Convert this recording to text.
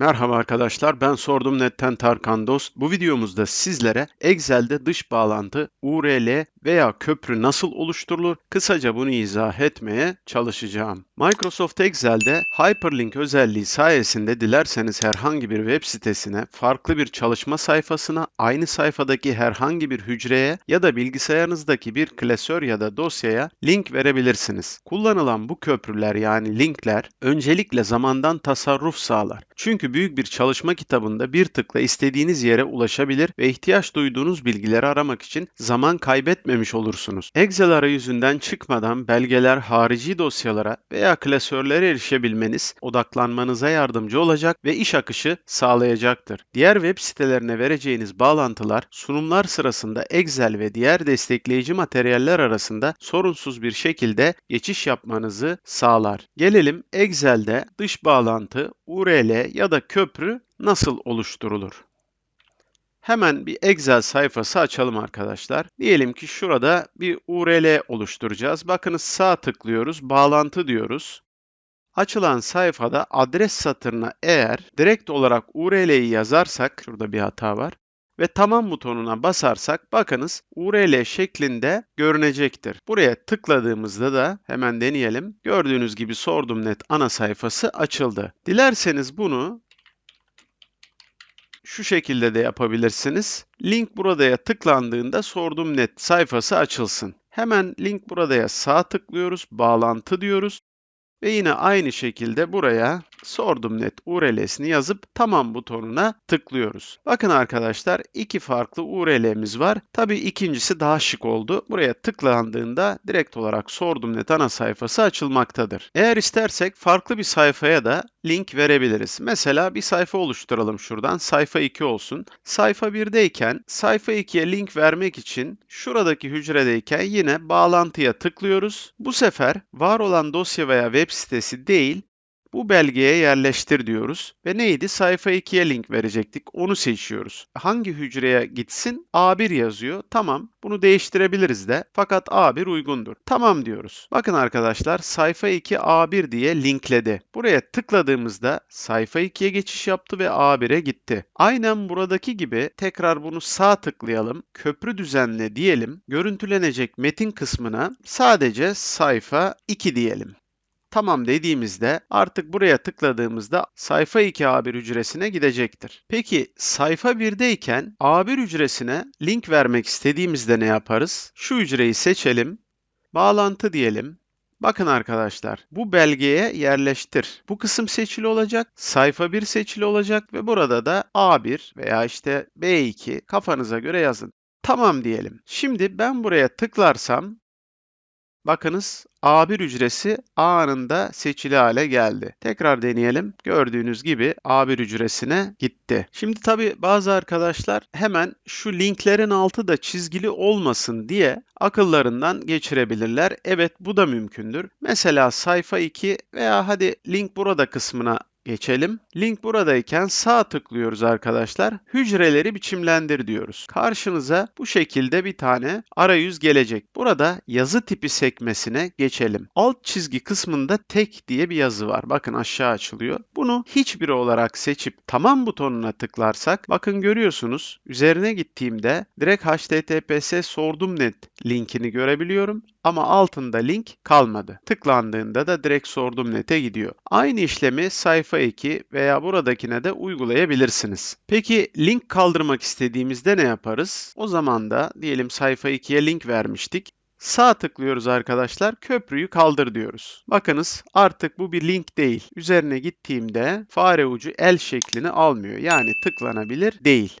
Merhaba arkadaşlar, ben Sordum Net'ten Tarkan Dost. Bu videomuzda sizlere Excel'de dış bağlantı, URL veya köprü nasıl oluşturulur? Kısaca bunu izah etmeye çalışacağım. Microsoft Excel'de Hyperlink özelliği sayesinde dilerseniz herhangi bir web sitesine, farklı bir çalışma sayfasına, aynı sayfadaki herhangi bir hücreye ya da bilgisayarınızdaki bir klasör ya da dosyaya link verebilirsiniz. Kullanılan bu köprüler yani linkler öncelikle zamandan tasarruf sağlar. Çünkü büyük bir çalışma kitabında bir tıkla istediğiniz yere ulaşabilir ve ihtiyaç duyduğunuz bilgileri aramak için zaman kaybetmemiş olursunuz. Excel arayüzünden çıkmadan belgeler, harici dosyalara veya klasörlere erişebilmeniz odaklanmanıza yardımcı olacak ve iş akışı sağlayacaktır. Diğer web sitelerine vereceğiniz bağlantılar sunumlar sırasında Excel ve diğer destekleyici materyaller arasında sorunsuz bir şekilde geçiş yapmanızı sağlar. Gelelim Excel'de dış bağlantı, URL ya da köprü nasıl oluşturulur? Hemen bir Excel sayfası açalım arkadaşlar. Diyelim ki şurada bir URL oluşturacağız. Bakınız sağ tıklıyoruz, bağlantı diyoruz. Açılan sayfada adres satırına eğer direkt olarak URL'yi yazarsak, şurada bir hata var, ve tamam butonuna basarsak bakınız URL şeklinde görünecektir. Buraya tıkladığımızda da hemen deneyelim. Gördüğünüz gibi Sordum Net ana sayfası açıldı. Dilerseniz bunu şu şekilde de yapabilirsiniz. Link buradaya tıklandığında Sordum Net sayfası açılsın. Hemen link buradaya sağ tıklıyoruz, bağlantı diyoruz ve yine aynı şekilde buraya sordum net URL'sini yazıp tamam butonuna tıklıyoruz. Bakın arkadaşlar iki farklı URL'miz var. Tabii ikincisi daha şık oldu. Buraya tıklandığında direkt olarak sordum net ana sayfası açılmaktadır. Eğer istersek farklı bir sayfaya da link verebiliriz. Mesela bir sayfa oluşturalım şuradan. Sayfa 2 olsun. Sayfa 1'deyken sayfa 2'ye link vermek için şuradaki hücredeyken yine bağlantıya tıklıyoruz. Bu sefer var olan dosya veya web sitesi değil, bu belgeye yerleştir diyoruz ve neydi? Sayfa 2'ye link verecektik. Onu seçiyoruz. Hangi hücreye gitsin? A1 yazıyor. Tamam. Bunu değiştirebiliriz de. Fakat A1 uygundur. Tamam diyoruz. Bakın arkadaşlar sayfa 2 A1 diye linkledi. Buraya tıkladığımızda sayfa 2'ye geçiş yaptı ve A1'e gitti. Aynen buradaki gibi tekrar bunu sağ tıklayalım. Köprü düzenle diyelim. Görüntülenecek metin kısmına sadece sayfa 2 diyelim. Tamam dediğimizde artık buraya tıkladığımızda sayfa 2 A1 hücresine gidecektir. Peki sayfa 1'deyken A1 hücresine link vermek istediğimizde ne yaparız? Şu hücreyi seçelim, bağlantı diyelim. Bakın arkadaşlar, bu belgeye yerleştir. Bu kısım seçili olacak, sayfa 1 seçili olacak ve burada da A1 veya işte B2 kafanıza göre yazın. Tamam diyelim. Şimdi ben buraya tıklarsam Bakınız A1 hücresi A anında seçili hale geldi. Tekrar deneyelim. Gördüğünüz gibi A1 hücresine gitti. Şimdi tabi bazı arkadaşlar hemen şu linklerin altı da çizgili olmasın diye akıllarından geçirebilirler. Evet bu da mümkündür. Mesela sayfa 2 veya hadi link burada kısmına geçelim. Link buradayken sağ tıklıyoruz arkadaşlar. Hücreleri biçimlendir diyoruz. Karşınıza bu şekilde bir tane arayüz gelecek. Burada yazı tipi sekmesine geçelim. Alt çizgi kısmında tek diye bir yazı var. Bakın aşağı açılıyor. Bunu hiçbiri olarak seçip tamam butonuna tıklarsak bakın görüyorsunuz üzerine gittiğimde direkt https sordum net linkini görebiliyorum ama altında link kalmadı. Tıklandığında da direkt sordum nete gidiyor. Aynı işlemi sayfa 2 veya buradakine de uygulayabilirsiniz. Peki link kaldırmak istediğimizde ne yaparız? O zaman da diyelim sayfa 2'ye link vermiştik. Sağ tıklıyoruz arkadaşlar, köprüyü kaldır diyoruz. Bakınız artık bu bir link değil. Üzerine gittiğimde fare ucu el şeklini almıyor. Yani tıklanabilir değil.